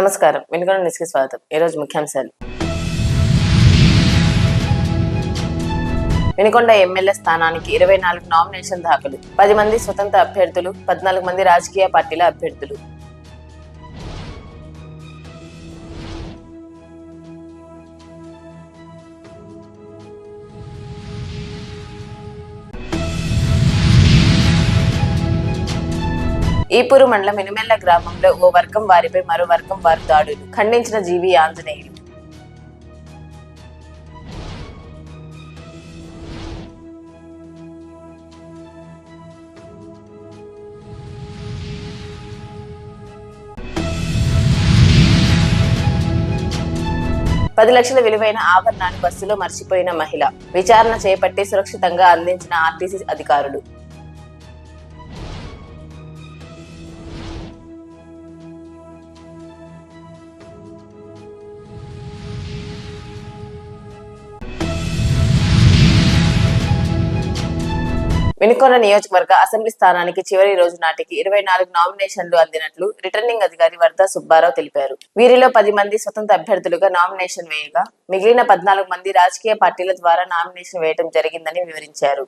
నమస్కారం. వెనుకొండ న్యూస్కి స్వాగతం. ఈరోజు ముఖ్యాంశాలు. వినుకొండ ఎమ్మెల్యే స్థానానికి ఇరవై నాలుగు నామినేషన్ దాఖలు. పది మంది స్వతంత్ర అభ్యర్థులు పద్నాలుగు మంది రాజకీయ పార్టీల అభ్యర్థులు. ఈపూరు మండలం ఇనుమెల్ల గ్రామంలో ఓ వర్గం వారిపై మరో వర్గం వారు దాడులు. ఖండించిన జీవి ఆంజనేయులు. పది లక్షల విలువైన ఆభరణాలు బస్సులో మర్చిపోయిన మహిళ. విచారణ చేపట్టి సురక్షితంగా అందించిన ఆర్టీసీ అధికారులు. వినుకొండ నియోజకవర్గ అసెంబ్లీ స్థానానికి చివరి రోజు నాటికి ఇరవై నాలుగు నామినేషన్లు అందినట్లు రిటర్నింగ్ అధికారి వర్ధ సుబ్బారావు తెలిపారు. వీరిలో పది మంది స్వతంత్ర అభ్యర్థులుగా నామినేషన్ వేయగా మిగిలిన పద్నాలుగు మంది రాజకీయ పార్టీల ద్వారా నామినేషన్ వేయడం జరిగిందని వివరించారు.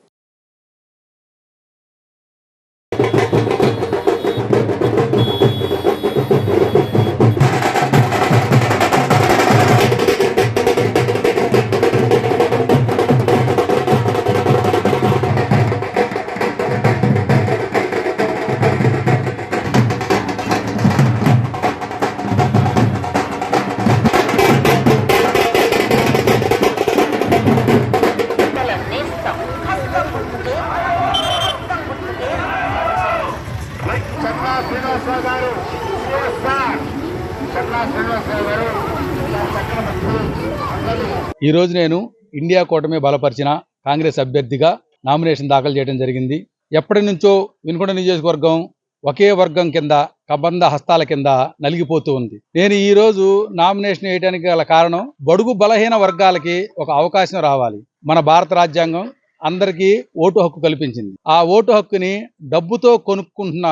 ఈరోజు ఈ రోజు నేను ఇండియా కూటమి బలపరిచిన కాంగ్రెస్ అభ్యర్థిగా నామినేషన్ దాఖలు చేయడం జరిగింది. ఎప్పటి నుంచో వినుకొండ నియోజకవర్గం ఒకే వర్గం కింద కబంధ హస్తాల కింద నలిగిపోతూ ఉంది. నేను ఈరోజు నామినేషన్ వేయడానికి గల కారణం బడుగు బలహీన వర్గాలకి ఒక అవకాశం రావాలి. మన భారత రాజ్యాంగం అందరికీ ఓటు హక్కు కల్పించింది. ఆ ఓటు హక్కుని డబ్బుతో కొనుక్కుంటున్న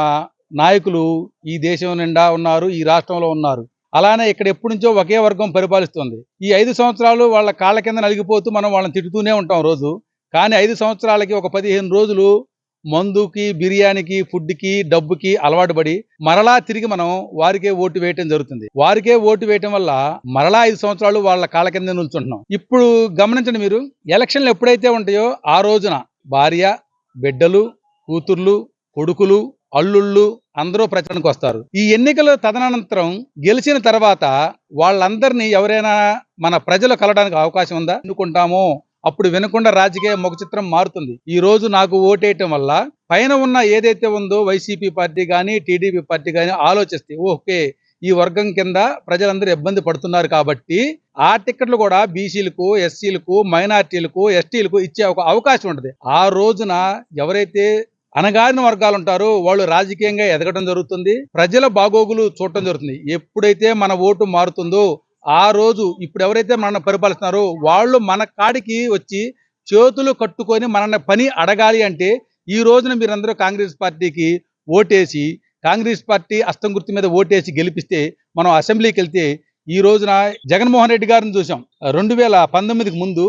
నాయకులు ఈ దేశం నిండా ఉన్నారు ఈ రాష్ట్రంలో ఉన్నారు. అలానే ఇక్కడ ఎప్పటి నుంచో ఒకే వర్గం పరిపాలిస్తుంది. ఈ ఐదు సంవత్సరాలు వాళ్ళ కాళ్ళ కింద నలిగిపోతూ మనం వాళ్ళని తిట్టుతూనే ఉంటాం రోజు. కానీ ఐదు సంవత్సరాలకి ఒక పదిహేను రోజులు మందుకి బిర్యానీకి ఫుడ్కి డబ్బుకి అలవాటు పడి మరలా తిరిగి మనం వారికే ఓటు వేయటం జరుగుతుంది. వారికే ఓటు వేయటం వల్ల మరలా ఐదు సంవత్సరాలు వాళ్ళ కాళ్ళ కింద నిల్చుంటున్నాం. ఇప్పుడు గమనించండి మీరు ఎలక్షన్లు ఎప్పుడైతే ఉంటాయో ఆ రోజున భార్య బిడ్డలు కూతుర్లు కొడుకులు అల్లుళ్ళు అందరూ ప్రచారానికి వస్తారు. ఈ ఎన్నికలు తదనంతరం గెలిచిన తర్వాత వాళ్ళందరినీ ఎవరైనా మన ప్రజలు కలవడానికి అవకాశం ఉందా? ఎన్నుకుంటామో. అప్పుడు వినకుండా రాజకీయ ముఖ చిత్రం మారుతుంది. ఈ రోజు నాకు ఓటేయటం వల్ల పైన ఉన్న ఏదైతే ఉందో వైసీపీ పార్టీ కానీ టీడీపీ పార్టీ కానీ ఆలోచిస్తే ఓకే ఈ వర్గం కింద ప్రజలందరూ ఇబ్బంది పడుతున్నారు కాబట్టి ఆ టికెట్లు కూడా బీసీలకు ఎస్సీలకు మైనార్టీలకు ఎస్టీలకు ఇచ్చే ఒక అవకాశం ఉంటుంది. ఆ రోజున ఎవరైతే అనగారిన వర్గాలు ఉంటారు. వాళ్ళు రాజకీయంగా ఎదగడం జరుగుతుంది. ప్రజల బాగోగులు చూడటం జరుగుతుంది. ఎప్పుడైతే మన ఓటు మారుతుందో ఆ రోజు ఇప్పుడు ఎవరైతే మనల్ని పరిపాలిస్తున్నారో వాళ్ళు మన కాడికి వచ్చి చేతులు కట్టుకొని మనల్ని పని అడగాలి అంటే ఈ రోజున మీరందరూ కాంగ్రెస్ పార్టీకి ఓటేసి కాంగ్రెస్ పార్టీ అస్తం గుర్తు మీద ఓటేసి గెలిపిస్తే మనం అసెంబ్లీకి వెళ్తే ఈ రోజున జగన్మోహన్ రెడ్డి గారిని చూసాం రెండు వేల పంతొమ్మిదికి ముందు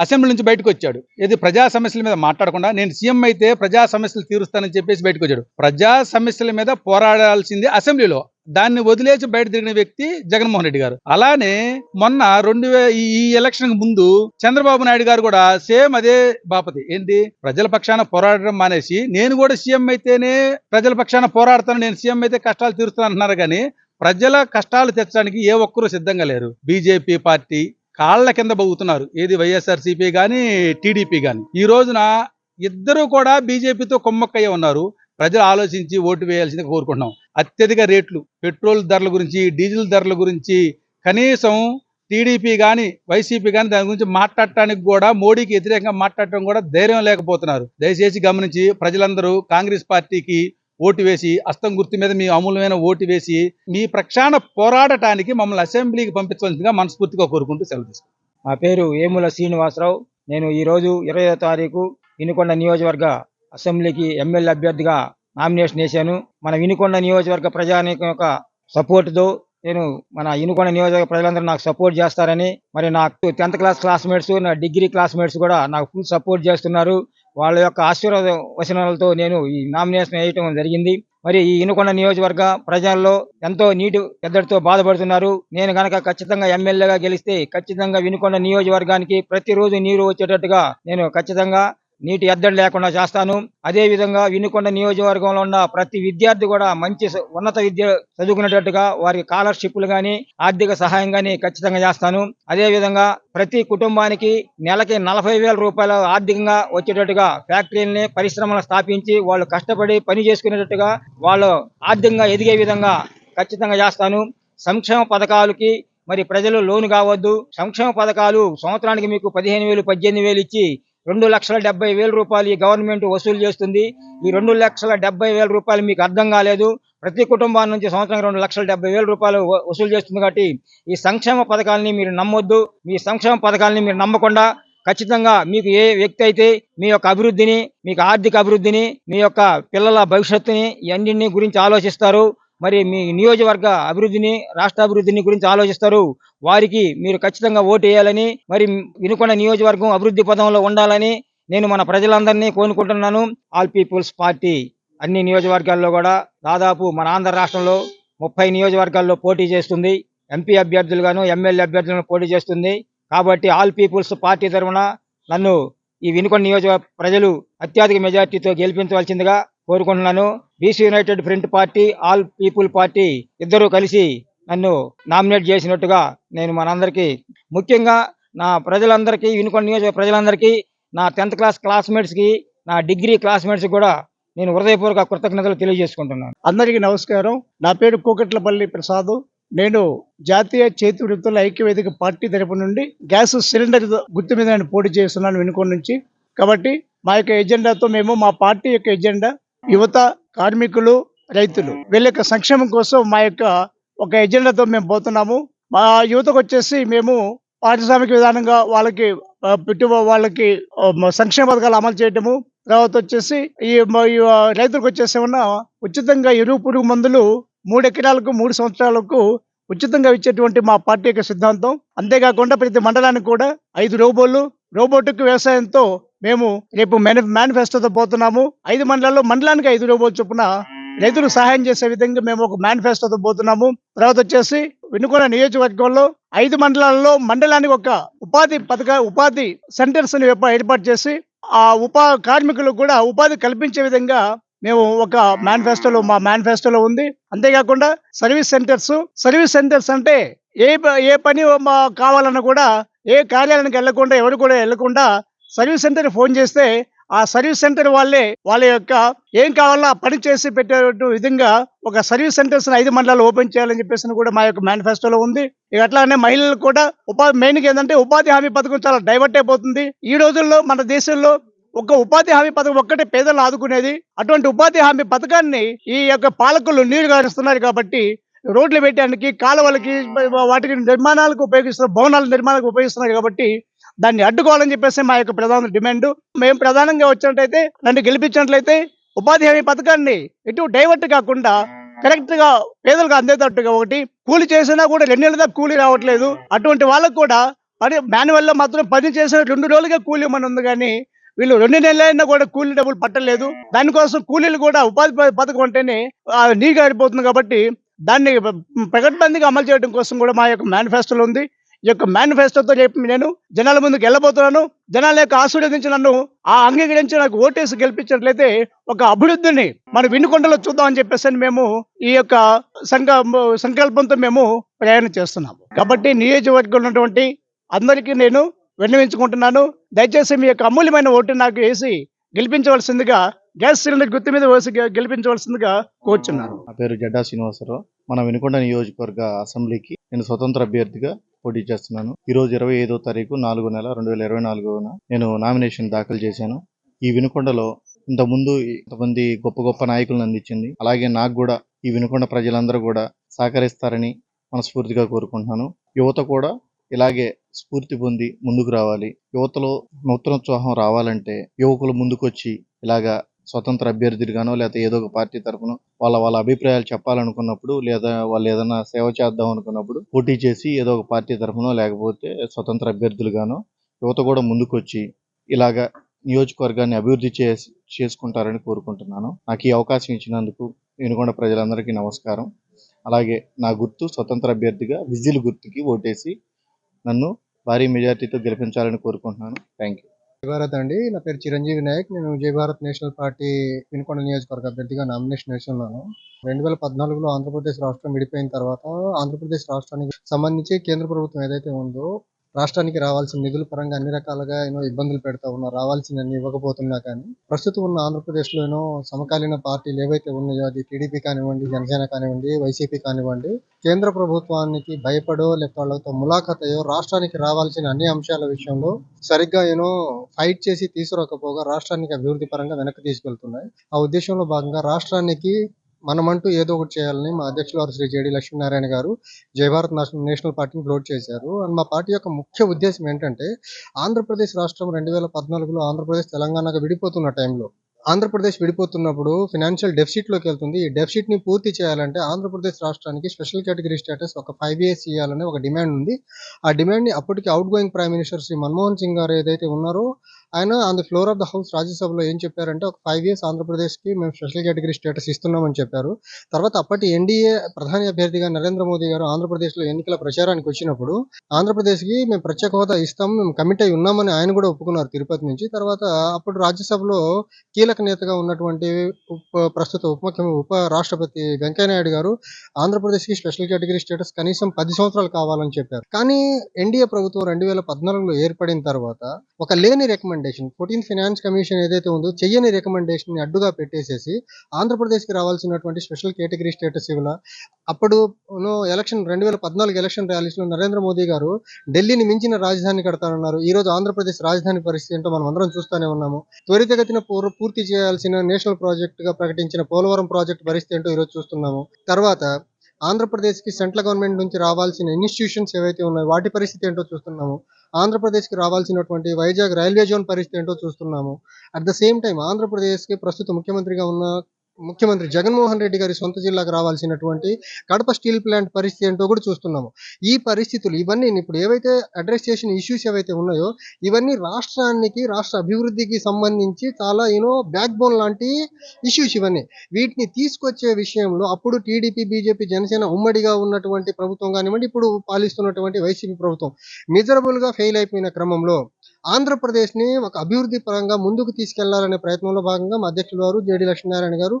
అసెంబ్లీ నుంచి బయటకు వచ్చాడు. ఇది ప్రజా సమస్యల మీద మాట్లాడకుండా నేను సీఎం అయితే ప్రజా సమస్యలు తీరుస్తానని చెప్పేసి బయటకు వచ్చాడు. ప్రజా సమస్యల మీద పోరాడాల్సింది అసెంబ్లీలో. దాన్ని వదిలేసి బయట తిరిగిన వ్యక్తి జగన్మోహన్ రెడ్డి గారు. అలానే మొన్న రెండు ఈ- ఈ ఎలక్షన్ ముందు చంద్రబాబు నాయుడు గారు కూడా సేమ్ అదే బాపతి. ఏంటి? ప్రజల పక్షాన పోరాడడం మానేసి నేను కూడా సీఎం అయితేనే ప్రజల పక్షాన పోరాడతాను నేను సీఎం అయితే కష్టాలు తీరుస్తాను అంటున్నారు కానీ ప్రజల కష్టాలు తెచ్చడానికి ఏ ఒక్కరూ సిద్ధంగా లేరు. బీజేపీ పార్టీ కాళ్ళ కింద బొగుతున్నారు ఏది వైఎస్ఆర్సీపీ కానీ టీడీపీ కానీ ఈ రోజున ఇద్దరు కూడా బీజేపీతో కొమ్మక్కయ్య ఉన్నారు. ప్రజలు ఆలోచించి ఓటు వేయాల్సింది కోరుకుంటున్నాం. అత్యధిక రేట్లు పెట్రోల్ ధరల గురించి డీజిల్ ధరల గురించి కనీసం టీడీపీ కానీ వైసీపీ కానీ దాని గురించి మాట్లాడటానికి కూడా మోడీకి వ్యతిరేకంగా మాట్లాడటం కూడా ధైర్యం లేకపోతున్నారు. దయచేసి గమనించి ప్రజలందరూ కాంగ్రెస్ పార్టీకి ఓటు వేసి అస్తం గుర్తు మీద మీ అమూల్యమైన ఓటు వేసి మీ ప్రక్షాళన పోరాడటానికి మమ్మల్ని అసెంబ్లీకి పంపించవలసిందిగా మనస్ఫూర్తిగా కోరుకుంటూ సెలవు తీసుకుంటాం నా పేరు ఏముల శ్రీనివాసరావు. నేను ఈరోజు ఇరవై తారీఖు వినుకొండ నియోజకవర్గ అసెంబ్లీకి ఎమ్మెల్యే అభ్యర్థిగా నామినేషన్ వేశాను. మన వినుకొండ నియోజకవర్గ ప్రజానీకం యొక్క సపోర్టుతో నేను మన ఇనుకొండ నియోజక ప్రజలందరూ నాకు సపోర్ట్ చేస్తారని మరి నాకు టెన్త్ క్లాస్ క్లాస్మేట్స్ నా డిగ్రీ క్లాస్మేట్స్ కూడా నాకు ఫుల్ సపోర్ట్ చేస్తున్నారు. వాళ్ళ యొక్క ఆశీర్వాద వచనాలతో నేను ఈ నామినేషన్ వేయటం జరిగింది. మరి ఈ ఇనుకొండ నియోజకవర్గ ప్రజల్లో ఎంతో నీటి ఎద్దడితో బాధపడుతున్నారు. నేను గనక ఖచ్చితంగా ఎమ్మెల్యేగా గెలిస్తే ఖచ్చితంగా వినుకొండ నియోజకవర్గానికి ప్రతిరోజు నీరు వచ్చేటట్టుగా నేను ఖచ్చితంగా నీటి ఎద్దడి లేకుండా చేస్తాను. అదేవిధంగా వినుకొండ నియోజకవర్గంలో ఉన్న ప్రతి విద్యార్థి కూడా మంచి ఉన్నత విద్య చదువుకునేటట్టుగా వారికి స్కాలర్షిప్లు కానీ ఆర్థిక సహాయం కానీ ఖచ్చితంగా చేస్తాను. అదేవిధంగా ప్రతి కుటుంబానికి నెలకి నలభై వేల రూపాయలు ఆర్థికంగా వచ్చేటట్టుగా ఫ్యాక్టరీలని పరిశ్రమలు స్థాపించి వాళ్ళు కష్టపడి పని చేసుకునేటట్టుగా వాళ్ళు ఆర్థికంగా ఎదిగే విధంగా ఖచ్చితంగా చేస్తాను. సంక్షేమ పథకాలకి మరి ప్రజలు లోను కావద్దు. సంక్షేమ పథకాలు సంవత్సరానికి మీకు పదిహేను వేలు పద్దెనిమిది వేలు ఇచ్చి రెండు లక్షల డెబ్బై వేల రూపాయలు ఈ గవర్నమెంట్ వసూలు చేస్తుంది. ఈ రెండు లక్షల డెబ్బై వేల రూపాయలు మీకు అర్థం కాలేదు. ప్రతి కుటుంబాల నుంచి సంవత్సరానికి రెండు లక్షల డెబ్బై వేల రూపాయలు వసూలు చేస్తుంది కాబట్టి ఈ సంక్షేమ పథకాలని మీరు నమ్మొద్దు. మీ సంక్షేమ పథకాలని మీరు నమ్మకుండా ఖచ్చితంగా మీకు ఏ వ్యక్తి అయితే మీ యొక్క అభివృద్ధిని మీకు ఆర్థిక అభివృద్ధిని మీ యొక్క పిల్లల భవిష్యత్తుని ఇవన్నీ గురించి ఆలోచిస్తారు. మరి మీ నియోజకవర్గ అభివృద్ధిని రాష్ట్ర అభివృద్ధిని గురించి ఆలోచిస్తారు. వారికి మీరు ఖచ్చితంగా ఓటు వేయాలని మరి వినుకొండ నియోజకవర్గం అభివృద్ధి పదంలో ఉండాలని నేను మన ప్రజలందరినీ కోరుకుంటున్నాను. ఆల్ పీపుల్స్ పార్టీ అన్ని నియోజకవర్గాల్లో కూడా దాదాపు మన ఆంధ్ర రాష్ట్రంలో ముప్పై నియోజకవర్గాల్లో పోటీ చేస్తుంది. ఎంపీ అభ్యర్థులుగాను ఎమ్మెల్యే అభ్యర్థులను పోటీ చేస్తుంది. కాబట్టి ఆల్ పీపుల్స్ పార్టీ తరఫున నన్ను ఈ వినుకొండ నియోజక ప్రజలు అత్యధిక మెజార్టీతో గెలిపించవలసిందిగా కోరుకుంటున్నాను. BC united front party all people party ఇద్దరు కలిసి నన్ను నామినేట్ చేసినట్టుగా నేను మనందరికీ ముఖ్యంగా నా ప్రజలందరికీ వినుకొండ నియోజక ప్రజలందరికీ నా టెన్త్ క్లాస్ క్లాస్మేట్స్కి నా డిగ్రీ క్లాస్మేట్స్కి కూడా నేను హృదయపూర్వక కృతజ్ఞతలు తెలియజేసుకుంటున్నాను. అందరికీ నమస్కారం. నా పేరు కోకట్లపల్లి ప్రసాద్. నేను జాతీయ చేతి వృత్తుల ఐక్యవేదిక పార్టీ తరపు నుండి గ్యాస్ సిలిండర్ గుర్తు మీద నేను పోటీ చేస్తున్నాను వెనుకొండ నుంచి. కాబట్టి మా యొక్క ఎజెండాతో మేము మా పార్టీ యొక్క ఎజెండా యువత కార్మికులు రైతులు వీళ్ళ యొక్క సంక్షేమం కోసం మా యొక్క ఒక ఎజెండాతో మేము పోతున్నాము. మా యువతకు వచ్చేసి మేము పారిశ్రామిక విధానంగా వాళ్ళకి పెట్టు వాళ్ళకి సంక్షేమ పథకాలు అమలు చేయటము. తర్వాత వచ్చేసి ఈ రైతులకు వచ్చేసి ఉన్న ఉచితంగా ఎరువు పురుగు మందులు మూడు ఎకరాలకు మూడు సంవత్సరాలకు ఉచితంగా ఇచ్చేటువంటి మా పార్టీ యొక్క సిద్ధాంతం. అంతేకాకుండా ప్రతి మండలానికి కూడా ఐదు రోబోలు రోబోటిక్ వ్యవసాయంతో మేము రేపు మేనిఫెస్టోతో పోతున్నాము. ఐదు మండలాల్లో మండలానికి ఐదు రూపాయలు చొప్పున రైతులు సహాయం చేసే విధంగా మేము ఒక మేనిఫెస్టోతో పోతున్నాము. తర్వాత వచ్చేసి వెనుకొండ నియోజకవర్గంలో ఐదు మండలాల్లో మండలానికి ఒక ఉపాధి పథక ఉపాధి సెంటర్స్ ఏర్పాటు చేసి ఆ ఉపా కార్మికులకు కూడా ఉపాధి కల్పించే విధంగా మేము ఒక మేనిఫెస్టోలో మా మేనిఫెస్టోలో ఉంది. అంతేకాకుండా సర్వీస్ సెంటర్స్ సర్వీస్ సెంటర్స్ అంటే ఏ ఏ పని మా- కావాలన్నా కూడా ఏ కార్యాలయానికి వెళ్ళకుండా ఎవరు కూడా వెళ్ళకుండా సర్వీస్ సెంటర్ ఫోన్ చేస్తే ఆ సర్వీస్ సెంటర్ వాళ్ళే వాళ్ళ యొక్క ఏం కావాలో ఆ పని చేసి పెట్టేటట్టు విధంగా ఒక సర్వీస్ సెంటర్స్ ఐదు మండలాలు ఓపెన్ చేయాలని చెప్పేసి కూడా మా యొక్క మేనిఫెస్టోలో ఉంది. ఇక అట్లానే మహిళలు కూడా ఉపాధి మెయిన్గా ఏంటంటే ఉపాధి హామీ పథకం చాలా డైవర్ట్ అయిపోతుంది. ఈ రోజుల్లో మన దేశంలో ఒక ఉపాధి హామీ పథకం ఒక్కటే పేదలు ఆదుకునేది. అటువంటి ఉపాధి హామీ పథకాన్ని ఈ యొక్క పాలకులు నీరు గారుస్తున్నారు కాబట్టి రోడ్లు పెట్టడానికి కాలువలకి వాటికి నిర్మాణాలకు ఉపయోగిస్తున్నారు భవనాల నిర్మాణాలకు ఉపయోగిస్తున్నారు కాబట్టి దాన్ని అడ్డుకోవాలని చెప్పేసి మా యొక్క ప్రధాన డిమాండ్. మేము ప్రధానంగా వచ్చినట్టయితే నన్ను గెలిపించినట్లయితే ఉపాధి హామీ పథకాన్ని ఎటు డైవర్ట్ కాకుండా కరెక్ట్గా పేదలకు అందేటట్టుగా ఒకటి కూలి చేసినా కూడా రెండు నెలల దాకా కూలి రావట్లేదు. అటువంటి వాళ్ళకు కూడా పని మాన్యువల్లో మాత్రం పని చేసిన రెండు రోజులుగా కూలి ఇవ్వమని ఉంది కానీ వీళ్ళు రెండు నెలలైనా కూడా కూలీ డబ్బులు పట్టలేదు. దానికోసం కూలీలు కూడా ఉపాధి పథకం అంటేనే ఆ, నీరు గారిపోతుంది కాబట్టి దాన్ని ప్రకటబందిగా అమలు చేయడం కోసం కూడా మా యొక్క మేనిఫెస్టోలో ఉంది. యొక్క మేనిఫెస్టోతో చెప్పి నేను జనాల ముందుకు వెళ్ళబోతున్నాను. జనాల యొక్క ఆశీర్వదించి నన్ను ఆ అంగీకరించి నాకు ఓటేసి గెలిపించినట్లయితే ఒక అభివృద్ధిని మన వినుకొండలో చూద్దాం అని చెప్పేసి అని మేము ఈ యొక్క సంక సంకల్పంతో మేము ప్రయాణం చేస్తున్నాము. కాబట్టి నియోజకవర్గంలో ఉన్నటువంటి అందరికీ నేను విన్నవించుకుంటున్నాను. దయచేసి మీ యొక్క అమూల్యమైన ఓటు నాకు వేసి గెలిపించవలసిందిగా గ్యాస్ సిలిండర్ గుర్తు మీద వేసి గెలిపించవలసిందిగా కోరుచున్నాను. నా పేరు జడ్డా శ్రీనివాసరావు. మన వినుకొండ నియోజకవర్గ అసెంబ్లీకి నేను స్వతంత్ర అభ్యర్థిగా పోటీ చేస్తున్నాను. ఈ రోజు ఇరవై ఐదో తారీఖు నాలుగో నెల రెండు వేల ఇరవై నాలుగున నేను నామినేషన్ దాఖలు చేశాను. ఈ వినుకొండలో ఇంతకుముందు ఇంతమంది గొప్ప గొప్ప నాయకులను అందించింది. అలాగే నాకు కూడా ఈ వినుకొండ ప్రజలందరూ కూడా సహకరిస్తారని మనస్ఫూర్తిగా కోరుకుంటున్నాను. యువత కూడా ఇలాగే స్ఫూర్తి పొంది ముందుకు రావాలి. యువతలో నూతనోత్సాహం రావాలంటే యువకులు ముందుకొచ్చి ఇలాగా స్వతంత్ర అభ్యర్థులుగానో లేకపోతే ఏదో ఒక పార్టీ తరఫున వాళ్ళ వాళ్ళ అభిప్రాయాలు చెప్పాలనుకున్నప్పుడు లేదా వాళ్ళు ఏదైనా సేవ చేద్దాం అనుకున్నప్పుడు పోటీ చేసి ఏదో ఒక పార్టీ తరఫునో లేకపోతే స్వతంత్ర అభ్యర్థులుగానో యువత కూడా ముందుకొచ్చి ఇలాగా నియోజకవర్గాన్ని అభివృద్ధి చేసి చేసుకుంటారని కోరుకుంటున్నాను. నాకు ఈ అవకాశం ఇచ్చినందుకు వినుకొండ ప్రజలందరికీ నమస్కారం. అలాగే నా గుర్తు స్వతంత్ర అభ్యర్థిగా విజిల్ గుర్తుకి ఓటేసి నన్ను భారీ మెజార్టీతో గెలిపించాలని కోరుకుంటున్నాను. థ్యాంక్ యూ జయభారత్ అండి. నా పేరు చిరంజీవి నాయక్. నేను జయభారత్ నేషనల్ పార్టీ వినుకొండ నియోజకవర్గ అభ్యర్థిగా నామినేషన్ వేస్తున్నాను రెండు వేల పద్నాలుగులో ఆంధ్రప్రదేశ్ రాష్ట్రం విడిపోయిన తర్వాత ఆంధ్రప్రదేశ్ రాష్ట్రానికి సంబంధించి కేంద్ర ప్రభుత్వం ఏదైతే ఉందో రాష్ట్రానికి రావాల్సిన నిధుల పరంగా అన్ని రకాలుగా ఎన్నో ఇబ్బందులు పెడతా ఉన్నా రావాల్సిన ఇవ్వకపోతున్నా కానీ ప్రస్తుతం ఉన్న ఆంధ్రప్రదేశ్లో ఏమో సమకాలీన పార్టీలు ఏవైతే ఉన్నాయో అది టీడీపీ కానివ్వండి జనసేన కానివ్వండి వైసీపీ కానివ్వండి కేంద్ర ప్రభుత్వానికి భయపడో లేకపోతే వాళ్ళతో ములాఖత్ అయ్యో రాష్ట్రానికి రావాల్సిన అన్ని అంశాల విషయంలో సరిగ్గా ఏనో ఫైట్ చేసి తీసుకురాకపోగా రాష్ట్రానికి అభివృద్ధి పరంగా వెనక్కి తీసుకెళ్తున్నాయి. ఆ ఉద్దేశంలో భాగంగా రాష్ట్రానికి మనమంటూ ఏదో ఒకటి చేయాలని మా అధ్యక్షులు వారు శ్రీ జేడి లక్ష్మీనారాయణ గారు జయభారత్ నేషనల్ పార్టీని ఫ్లోట్ చేశారు. అండ్ మా పార్టీ యొక్క ముఖ్య ఉద్దేశం ఏంటంటే ఆంధ్రప్రదేశ్ రాష్ట్రం రెండు వేల పద్నాలుగులో ఆంధ్రప్రదేశ్ తెలంగాణగా విడిపోతున్న టైంలో ఆంధ్రప్రదేశ్ విడిపోతున్నప్పుడు ఫినాన్షియల్ డెఫిసిట్లోకి వెళ్తుంది. ఈ డెఫిసిట్ని పూర్తి చేయాలంటే ఆంధ్రప్రదేశ్ రాష్ట్రానికి స్పెషల్ కేటగిరీ స్టేటస్ ఒక ఫైవ్ ఇయర్స్ ఇవ్వాలనే ఒక డిమాండ్ ఉంది. ఆ డిమాండ్ని అప్పటికి outgoing prime minister Shri Manmohan Singh garu ఏదైతే ఉన్నారో ఆయన on the floor of the house రాజ్యసభలో ఏం చెప్పారంటే ఒక ఫైవ్ ఇయర్స్ ఆంధ్రప్రదేశ్కి మేము స్పెషల్ కేటగిరీ స్టేటస్ ఇస్తున్నామని చెప్పారు. తర్వాత అప్పటి ఎన్డీఏ ప్రధాని అభ్యర్థిగా నరేంద్ర మోదీ గారు ఆంధ్రప్రదేశ్లో ఎన్నికల ప్రచారానికి వచ్చినప్పుడు ఆంధ్రప్రదేశ్కి మేము ప్రత్యేక హోదా ఇస్తాం మేము కమిట్ అయి ఉన్నామని ఆయన కూడా ఒప్పుకున్నారు తిరుపతి నుంచి. తర్వాత అప్పుడు రాజ్యసభలో కీలక నేతగా ఉన్నటువంటి ఉప ప్రస్తుత ఉప ఉప రాష్ట్రపతి వెంకయ్యనాయుడు గారు ఆంధ్రప్రదేశ్కి స్పెషల్ కేటగిరీ స్టేటస్ కనీసం పది సంవత్సరాలు కావాలని చెప్పారు. కానీ ఎన్డీఏ ప్రభుత్వం రెండు వేల పద్నాలుగులో ఏర్పడిన తర్వాత ఒక లేని రికమెండేషన్ ఫోర్టీన్ ఫైనాన్స్ కమిషన్ ఏదైతే ఉందో చెయ్యని రికమెండేషన్ని అడ్డుగా పెట్టేసేసి ఆంధ్రప్రదేశ్కి రావాల్సినటువంటి స్పెషల్ కేటగిరీ స్టేటస్ ఇవ్వాల. అప్పుడు ఎలక్షన్ రెండు వేల పద్నాలుగు ఎలక్షన్ ర్యాలీస్లో నరేంద్ర మోదీ గారు ఢిల్లీని మించిన రాజధాని కడతానన్నారు ఈ రోజు ఆంధ్రప్రదేశ్ రాజధాని పరిస్థితి ఏంటో మనం అందరం చూస్తూనే ఉన్నాము. త్వరితగతిన పూర్తి చేయాల్సిన నేషనల్ ప్రాజెక్ట్గా ప్రకటించిన పోలవరం ప్రాజెక్ట్ పరిస్థితి ఏంటో ఈరోజు చూస్తున్నాము. తర్వాత ఆంధ్రప్రదేశ్కి సెంట్రల్ గవర్నమెంట్ నుంచి రావాల్సిన ఇన్స్టిట్యూషన్స్ ఏవైతే ఉన్నాయో వాటి పరిస్థితి ఏంటో చూస్తున్నాము. ఆంధ్రప్రదేశ్కి రావాల్సినటువంటి వైజాగ్ రైల్వే జోన్ పరిస్థితి ఏంటో చూస్తున్నాము. అట్ ద సేమ్ టైం ఆంధ్రప్రదేశ్కి ప్రస్తుత ముఖ్యమంత్రిగా ఉన్న ముఖ్యమంత్రి జగన్మోహన్ రెడ్డి గారి సొంత జిల్లాకు రావాల్సినటువంటి కడప స్టీల్ ప్లాంట్ పరిస్థితి ఏంటో కూడా చూస్తున్నాము. ఈ పరిస్థితులు ఇవన్నీ ఇప్పుడు ఏవైతే అడ్రస్ చేసిన ఇష్యూస్ ఏవైతే ఉన్నాయో ఇవన్నీ రాష్ట్రానికి రాష్ట్ర అభివృద్ధికి సంబంధించి చాలా యూనో బ్యాక్ బోన్ లాంటి ఇష్యూస్ ఇవన్నీ. వీటిని తీసుకొచ్చే విషయంలో అప్పుడు టీడీపీ బీజేపీ జనసేన ఉమ్మడిగా ఉన్నటువంటి ప్రభుత్వం కానివ్వండి ఇప్పుడు పాలిస్తున్నటువంటి వైసీపీ ప్రభుత్వం మిజరబుల్గా ఫెయిల్ అయిపోయిన క్రమంలో ఆంధ్రప్రదేశ్ని ఒక అభివృద్ధి పరంగా ముందుకు తీసుకెళ్ళాలనే ప్రయత్నంలో భాగంగా మా అధ్యక్షులు వారు జేడి లక్ష్మీనారాయణ గారు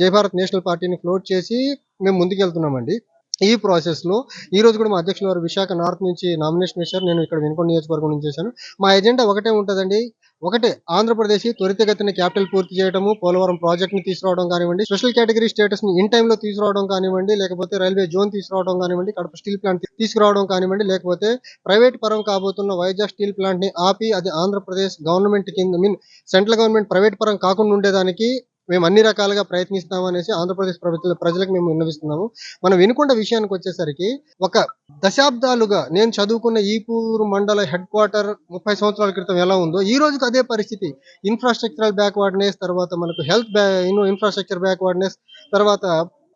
జయభారత్ నేషనల్ పార్టీని ఫ్లోట్ చేసి మేము ముందుకెళ్తున్నామండి. ఈ ప్రాసెస్లో ఈ రోజు కూడా మా అధ్యక్షుల వారు విశాఖ నార్త్ నుంచి నామినేషన్ వేశారు. నేను ఇక్కడ వినుకొండ నియోజకవర్గం నుంచి చేశాను. మా ఎజెండా ఒకటే ఉంటుందండి. ఒకటే ఆంధ్రప్రదేశ్ త్వరితగతిన క్యాపిటల్ పూర్తి చేయడము పోలవరం ప్రాజెక్ట్ని తీసుకురావడం కానివ్వండి స్పెషల్ కేటగిరీ స్టేటస్ని ఇన్ టైంలో తీసుకురావడం కానివ్వండి లేకపోతే రైల్వే జోన్ తీసుకురావడం కానివ్వండి కడప స్టీల్ ప్లాంట్ తీసుకురావడం కానివ్వండి లేకపోతే ప్రైవేట్ పరం కాబోతున్న వైజాగ్ స్టీల్ ప్లాంట్ని ఆపి అది ఆంధ్రప్రదేశ్ గవర్నమెంట్ కింద మీన్ సెంట్రల్ గవర్నమెంట్ ప్రైవేట్ పరం కాకుండా ఉండేదానికి మేము అన్ని రకాలుగా ప్రయత్నిస్తాం అనేసి ఆంధ్రప్రదేశ్ ప్రభుత్వ ప్రజలకు మేము విన్నవిస్తున్నాము. మనం వినుకొండ విషయానికి వచ్చేసరికి ఒక దశాబ్దాలుగా నేను చదువుకున్న ఈపూరు మండల హెడ్ క్వార్టర్ ముప్పై సంవత్సరాల క్రితం ఎలా ఉందో ఈ రోజుకి అదే పరిస్థితి. ఇన్ఫ్రాస్ట్రక్చరల్ బ్యాక్వర్డ్నెస్ తర్వాత మనకు హెల్త్ బ్యా ఇన్ఫ్రాస్ట్రక్చర్ బ్యాక్వర్డ్నెస్ తర్వాత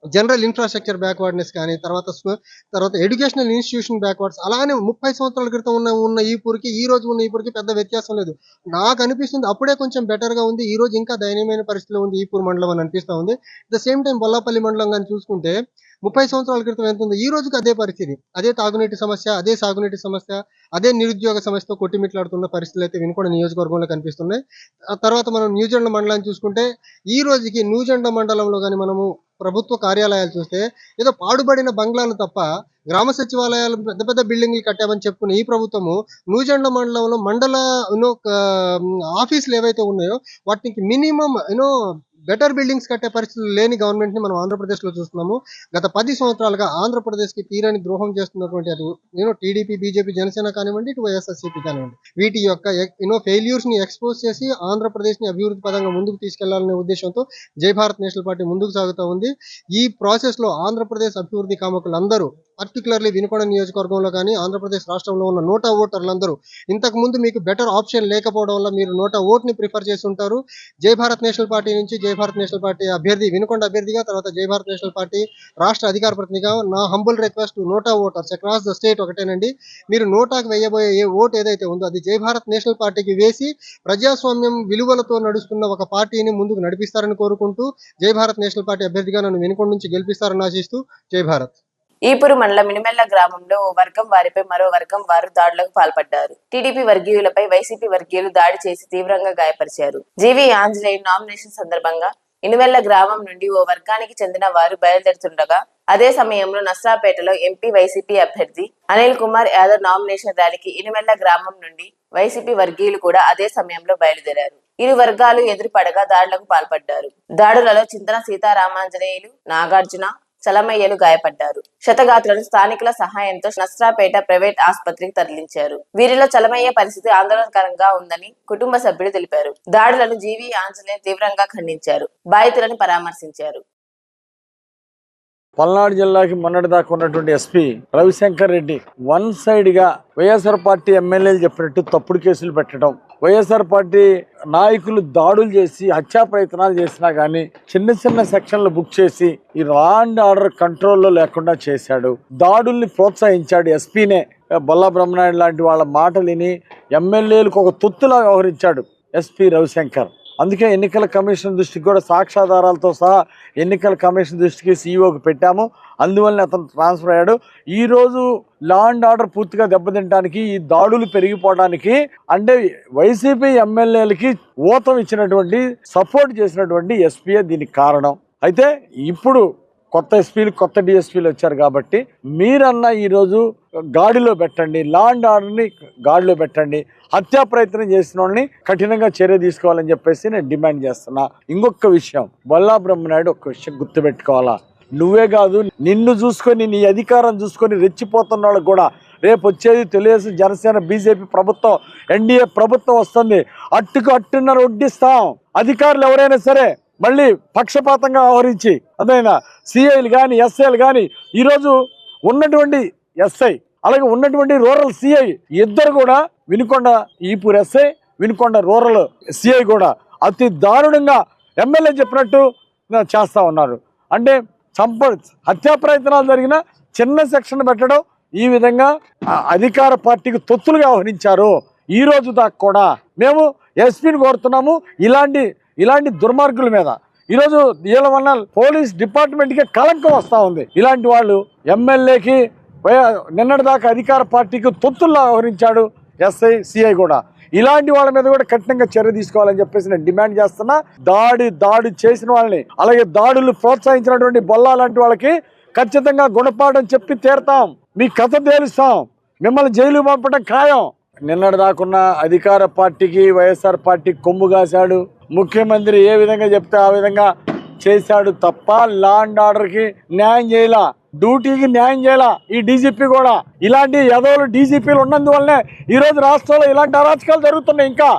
జనరల్ ఇన్ఫ్రాస్ట్రక్చర్ బ్యాక్వర్డ్నెస్ కానీ తర్వాత తర్వాత ఎడ్యుకేషనల్ ఇన్స్టిట్యూషన్ బ్యాక్వర్డ్స్ అలానే ముప్పై సంవత్సరాల క్రితం ఉన్న ఉన్న ఈ పూరికి ఈ రోజు ఉన్న ఈ పూరికి పెద్ద వ్యత్యాసం లేదు. నాకు అనిపిస్తుంది అప్పుడే కొంచెం బెటర్గా ఉంది ఈ రోజు ఇంకా దయనీయమైన పరిస్థితిలో ఉంది ఈపూర్ మండలం అని అనిపిస్తా ఉంది. ద సేమ్ టైం బొల్లాపల్లి మండలం కానీ చూసుకుంటే ముప్పై సంవత్సరాల క్రితం ఎంత ఉంది ఈ రోజుకి అదే పరిస్థితి. అదే తాగునీటి సమస్య అదే సాగునీటి సమస్య అదే నిరుద్యోగ సమస్యతో కొట్టిమిట్లాడుతున్న పరిస్థితులు అయితే వినుకొండ నియోజకవర్గంలో కనిపిస్తున్నాయి. ఆ తర్వాత మనం న్యూజెండ మండలాన్ని చూసుకుంటే ఈ రోజుకి న్యూజెండ మండలంలో కానీ మనము ప్రభుత్వ కార్యాలయాలు చూస్తే ఏదో పాడుబడిన బంగ్లాలు తప్ప గ్రామ సచివాలయాలు పెద్ద పెద్ద బిల్డింగ్లు కట్టామని చెప్పుకునే ఈ ప్రభుత్వము నూజెండ్ల మండలంలో మండల యూనో ఆఫీసులు ఏవైతే ఉన్నాయో వాటికి మినిమం యూనో బెటర్ బిల్డింగ్స్ కట్టే పరిస్థితులు లేని గవర్నమెంట్ని మనం ఆంధ్రప్రదేశ్లో చూస్తున్నాము. గత పది సంవత్సరాలుగా ఆంధ్రప్రదేశ్కి తీరని ద్రోహం చేస్తున్నటువంటి అటు నేను టీడీపీ బీజేపీ జనసేన కానివ్వండి ఇటు వైఎస్ఆర్సీపీ కానివ్వండి. వీటి యొక్క యూనో ఫెయిల్యూర్స్ని ఎక్స్పోజ్ చేసి ఆంధ్రప్రదేశ్ని అభివృద్ధి పదంగా ముందుకు తీసుకెళ్ళాలనే ఉద్దేశంతో జై భారత్ నేషనల్ పార్టీ ముందుకు సాగుతూ ఉంది. ఈ ప్రాసెస్లో ఆంధ్రప్రదేశ్ అభివృద్ధి కామకులందరూ పర్టికులర్లీ వినుకొండ నియోజకవర్గంలో కానీ ఆంధ్రప్రదేశ్ రాష్ట్రంలో ఉన్న నోటా ఓటర్లందరూ ఇంతకు ముందు మీకు బెటర్ ఆప్షన్ లేకపోవడం వల్ల మీరు నోటా ఓట్ని ప్రిఫర్ చేసి ఉంటారు. జై భారత్ నేషనల్ పార్టీ నుంచి జై భారత్ నేషనల్ పార్టీ అభ్యర్థి వినుకొండ అభ్యర్థిగా తర్వాత జై భారత్ నేషనల్ పార్టీ రాష్ట్ర అధికార ప్రతినిధిగా నా humble request NOTA voters across the state ఒకటేనండి. మీరు నోటాకు వేయబోయే ఏ ఓట్ ఏదైతే ఉందో అది జై భారత్ నేషనల్ పార్టీకి వేసి ప్రజాస్వామ్యం విలువలతో నడుస్తున్న ఒక పార్టీని ముందుకు నడిపిస్తారని కోరుకుంటూ జై భారత్ నేషనల్ పార్టీ అభ్యర్థిగా నన్ను వినుకొండ నుంచి గెలిపిస్తారని ఆశిస్తూ జై భారత్. ఈపురు మండలం మినిమెల్ల గ్రామంలో ఓ వర్గం వారిపై మరో వర్గం వారు దాడులకు పాల్పడ్డారు. టీడీపీ వర్గీయులపై వైసీపీ వర్గీయులు దాడి చేసి తీవ్రంగా గాయపరిచారు. జీవి ఆంజనేయ నామినేషన్ సందర్భంగా ఇనువెల్ల గ్రామం నుండి ఓ వర్గానికి చెందిన వారు బయలుదేరుతుండగా అదే సమయంలో నస్రాపేటలో ఎంపీ వైసీపీ అభ్యర్థి అనిల్ కుమార్ యాదవ్ నామినేషన్ ర్యాలీకి ఇనుమెల్ల గ్రామం నుండి వైసీపీ వర్గీయులు కూడా అదే సమయంలో బయలుదేరారు. ఇరు వర్గాలు ఎదురుపడగా దాడులకు పాల్పడ్డారు. దాడులలో చింతన సీతారామాంజనేయులు నాగార్జున చలమయ్యలు గాయపడ్డారు. శతగాత్రులను స్థానికుల సహాయంతో నస్రాపేట ప్రైవేట్ ఆసుపత్రికి తరలించారు. వీరిలో చలమయ్య పరిస్థితి ఆందోళనకరంగా ఉందని కుటుంబ సభ్యులు తెలిపారు. దాడులను జీవి ఆంజనేయ తీవ్రంగా ఖండించారు. బాధితులను పరామర్శించారు. పల్నాడు జిల్లాకి మొన్నటిదాకా ఉన్నటువంటి ఎస్పీ రవిశంకర్ రెడ్డి వన్ సైడ్గా వైఎస్ఆర్ పార్టీ ఎమ్మెల్యేలు చెప్పినట్టు తప్పుడు కేసులు పెట్టడం వైఎస్ఆర్ పార్టీ నాయకులు దాడులు చేసి హత్యా ప్రయత్నాలు చేసినా కానీ చిన్న చిన్న సెక్షన్లు బుక్ చేసి ఈ లా అండ్ ఆర్డర్ కంట్రోల్లో లేకుండా చేశాడు. దాడుల్ని ప్రోత్సహించాడు ఎస్పీనే. బొల్లా బ్రహ్మనాయుడు లాంటి వాళ్ళ మాట విని ఎమ్మెల్యేలకు ఒక తొత్తులా వ్యవహరించాడు ఎస్పీ రవిశంకర్. అందుకే ఎన్నికల కమిషన్ దృష్టికి కూడా సాక్ష్యాధారాలతో సహా ఎన్నికల కమిషన్ దృష్టికి సీఈఓకి పెట్టాము. అందువల్ల అతను ట్రాన్స్ఫర్ అయ్యాడు. ఈరోజు లా అండ్ ఆర్డర్ పూర్తిగా దెబ్బతింటానికి ఈ దాడులు పెరిగిపోవడానికి అంటే వైసీపీ ఎమ్మెల్యేలకి ఊతం ఇచ్చినటువంటి సపోర్ట్ చేసినటువంటి ఎస్పీఏ దీనికి కారణం. అయితే ఇప్పుడు కొత్త ఎస్పీలు కొత్త డిఎస్పీలు వచ్చారు కాబట్టి మీరన్నా ఈరోజు గాడిలో పెట్టండి లా అండ్ ఆర్డర్ని గాడిలో పెట్టండి హత్యా ప్రయత్నం చేసిన వాళ్ళని కఠినంగా చర్య తీసుకోవాలని చెప్పేసి నేను డిమాండ్ చేస్తున్నా. ఇంకొక విషయం బొల్లా బ్రహ్మనాయుడు ఒక విషయం గుర్తుపెట్టుకోవాలా? నువ్వే కాదు నిన్ను చూసుకొని నీ అధికారం చూసుకొని రెచ్చిపోతున్న వాళ్ళకు కూడా రేపు వచ్చేది తెలుగుదేశం జనసేన బీజేపీ ప్రభుత్వం ఎన్డీఏ ప్రభుత్వం వస్తుంది. అట్టుకు అట్టున్నర వడ్డిస్తాం. అధికారులు ఎవరైనా సరే మళ్ళీ పక్షపాతంగా వ్యవహరించి అదైనా సిఐలు కానీ ఎస్ఐలు కానీ ఈరోజు ఉన్నటువంటి ఎస్ఐ అలాగే ఉన్నటువంటి రూరల్ సిఐ ఇద్దరు కూడా Vinukonda Ipur SI Vinukonda rural CI కూడా అతి దారుణంగా ఎమ్మెల్యే చెప్పినట్టు చేస్తా ఉన్నారు. అంటే చంప హత్యా ప్రయత్నాలు జరిగిన చిన్న సెక్షన్ పెట్టడం ఈ విధంగా అధికార పార్టీకి తొత్తులుగా వ్యవహరించారు ఈ రోజు దాకా కూడా మేము ఎస్పీని కోరుతున్నాము. ఇలాంటి ఇలాంటి దుర్మార్గుల మీద. ఈరోజు వీళ్ళ వల్ల పోలీస్ డిపార్ట్మెంట్కి కలంకం వస్తూ ఉంది. ఇలాంటి వాళ్ళు ఎమ్మెల్యేకి నిన్నటిదాకా అధికార పార్టీకి తొత్తుల్లా వ్యవహరించాడు ఎస్ఐ సిఐ కూడా. ఇలాంటి వాళ్ళ మీద కూడా కఠినంగా చర్య తీసుకోవాలని చెప్పేసి నేను డిమాండ్ చేస్తున్నా. దాడి దాడి చేసిన వాళ్ళని అలాగే దాడులు ప్రోత్సహించినటువంటి బొల్లా లాంటి వాళ్ళకి ఖచ్చితంగా గుణపాఠం చెప్పి తీరుతాం. మీ కథ తేలుస్తాం. మిమ్మల్ని జైలు పంపడం ఖాయం. నిన్నటి దాకున్న అధికార పార్టీకి వైఎస్ఆర్ పార్టీకి కొమ్ము కాశాడు. ముఖ్యమంత్రి ఏ విధంగా చెప్తే ఆ విధంగా చేశాడు తప్ప లా అండ్ ఆర్డర్కి న్యాయం చేయలా? డ్యూటీకి న్యాయం చేయాల? ఈ డీజీపీ కూడా. ఇలాంటి యదవులు డీజీపీలు ఉన్నందువల్లనే ఈరోజు రాష్ట్రంలో ఇలాంటి అరాచకాలు జరుగుతున్నాయి ఇంకా.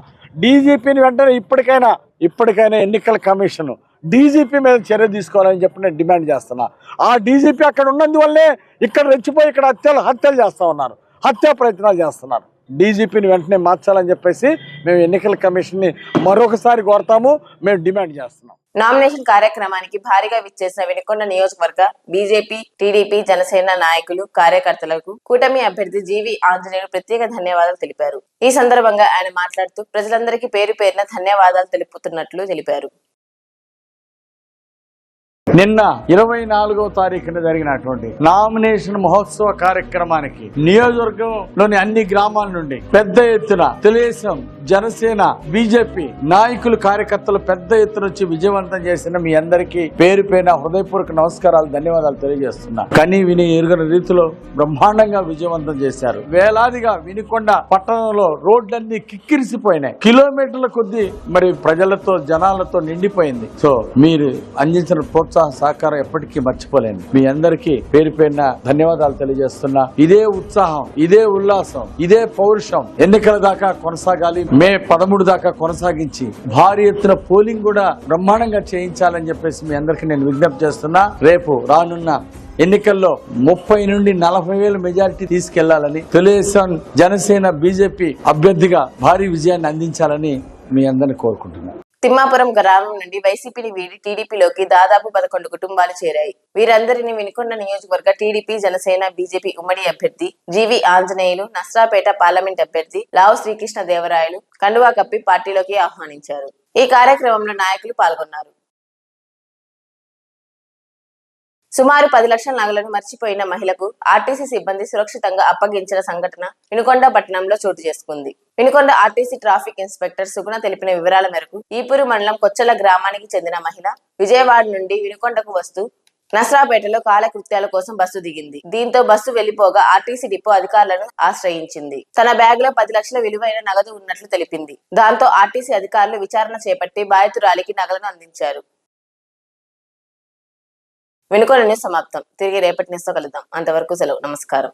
డీజీపీని వెంటనే ఇప్పటికైనా ఇప్పటికైనా ఎన్నికల కమిషన్ డీజీపీ మీద చర్య తీసుకోవాలని చెప్పి నేను డిమాండ్ చేస్తున్నా. ఆ డీజీపీ అక్కడ ఉన్నందువల్లే ఇక్కడ రెచ్చిపోయి ఇక్కడ హత్యలు హత్యలు చేస్తూ ఉన్నారు. హత్యా ప్రయత్నాలు చేస్తున్నారు. డీజీపీని వెంటనే మార్చాలని చెప్పేసి మేము ఎన్నికల కమిషన్ని మరొకసారి కోరతాము. మేము డిమాండ్ చేస్తున్నాం. నామినేషన్ కార్యక్రమానికి భారీగా విచ్చేసిన వినుకొండ నియోజకవర్గ బీజేపీ టీడీపీ జనసేన నాయకులు కార్యకర్తలకు కూటమి అభ్యర్థి జీవి ఆంజనేయులు ప్రత్యేక ధన్యవాదాలు తెలిపారు. ఈ సందర్భంగా ఆయన మాట్లాడుతూ ప్రజలందరికీ పేరు పేరున ధన్యవాదాలు తెలుపుతున్నట్లు తెలిపారు. నిన్న ఇరవై నాలుగో తారీఖున జరిగినటువంటి నామినేషన్ మహోత్సవ కార్యక్రమానికి నియోజకవర్గంలోని అన్ని గ్రామాల నుండి పెద్ద ఎత్తున తెలుగుదేశం జనసేన బీజేపీ నాయకులు కార్యకర్తలు పెద్ద ఎత్తున వచ్చి విజయవంతం చేసిన మీ అందరికీ పేరు హృదయపూర్వక నమస్కారాలు ధన్యవాదాలు తెలియజేస్తున్నా. కని విని ఎరుగని రీతిలో బ్రహ్మాండంగా విజయవంతం చేశారు. వేలాదిగా వినికొండ పట్టణంలో రోడ్లన్నీ కిక్కిరిసిపోయినాయి. కిలోమీటర్ల కొద్దీ మరి ప్రజలతో జనాలతో నిండిపోయింది. సో మీరు అందించిన ప్రోత్సాహం సహకారం ఎప్పటికీ మర్చిపోలేను. మీ అందరికీ పేరు పేరున ధన్యవాదాలు తెలియజేస్తున్నా. ఇదే ఉత్సాహం ఇదే ఉల్లాసం ఇదే పౌరుషం ఎన్నికల దాకా కొనసాగాలి. మే పదమూడు దాకా కొనసాగించి భారీ ఎత్తున పోలింగ్ కూడా బ్రహ్మాండంగా చేయించాలని చెప్పేసి మీ అందరికీ నేను విజ్ఞప్తి చేస్తున్నా. రేపు రానున్న ఎన్నికల్లో ముప్పై నుండి నలభై వేల మెజారిటీ తీసుకెళ్ళాలని తెలుగుదేశం జనసేన బీజేపీ అభ్యర్థిగా భారీ విజయాన్ని అందించాలని మీ అందరిని కోరుకుంటున్నాను తిమ్మాపురం గ్రామం నుండి వైసీపీని వీడి టీడీపీలోకి దాదాపు పదకొండు కుటుంబాలు చేరాయి. వీరందరినీ వినుకొండ నియోజకవర్గ టీడీపీ జనసేన బీజేపీ ఉమ్మడి అభ్యర్థి జీవి ఆంజనేయులు నస్రాపేట పార్లమెంట్ అభ్యర్థి లావు శ్రీకృష్ణ దేవరాయలు కండువా కప్పి పార్టీలోకి ఆహ్వానించారు. ఈ కార్యక్రమంలో నాయకులు పాల్గొన్నారు. సుమారు పది లక్షల నగలను మర్చిపోయిన మహిళకు ఆర్టీసీ సిబ్బంది సురక్షితంగా అప్పగించిన సంఘటన వినుకొండ పట్టణంలో చోటు చేసుకుంది. Vinukonda RTC traffic inspector Suguna తెలిపిన వివరాల మేరకు ఈపూరు మండలం కొచ్చల గ్రామానికి చెందిన మహిళ విజయవాడ నుండి వినుకొండకు వస్తూ నసరాపేటలో కాలకృత్యాల కోసం బస్సు దిగింది. దీంతో బస్సు వెళ్ళిపోగా ఆర్టీసీ డిపో అధికారులను ఆశ్రయించింది. తన బ్యాగ్లో పది లక్షల విలువైన నగదు ఉన్నట్లు తెలిపింది. దాంతో ఆర్టీసీ అధికారులు విచారణ చేపట్టి బాధితురాలికి నగలను అందించారు. వెనుకొండ న్యూస్ సమాప్తం. తిరిగి రేపటి న్యూస్ కలుద్దాం. అంతవరకు సెలవు. నమస్కారం.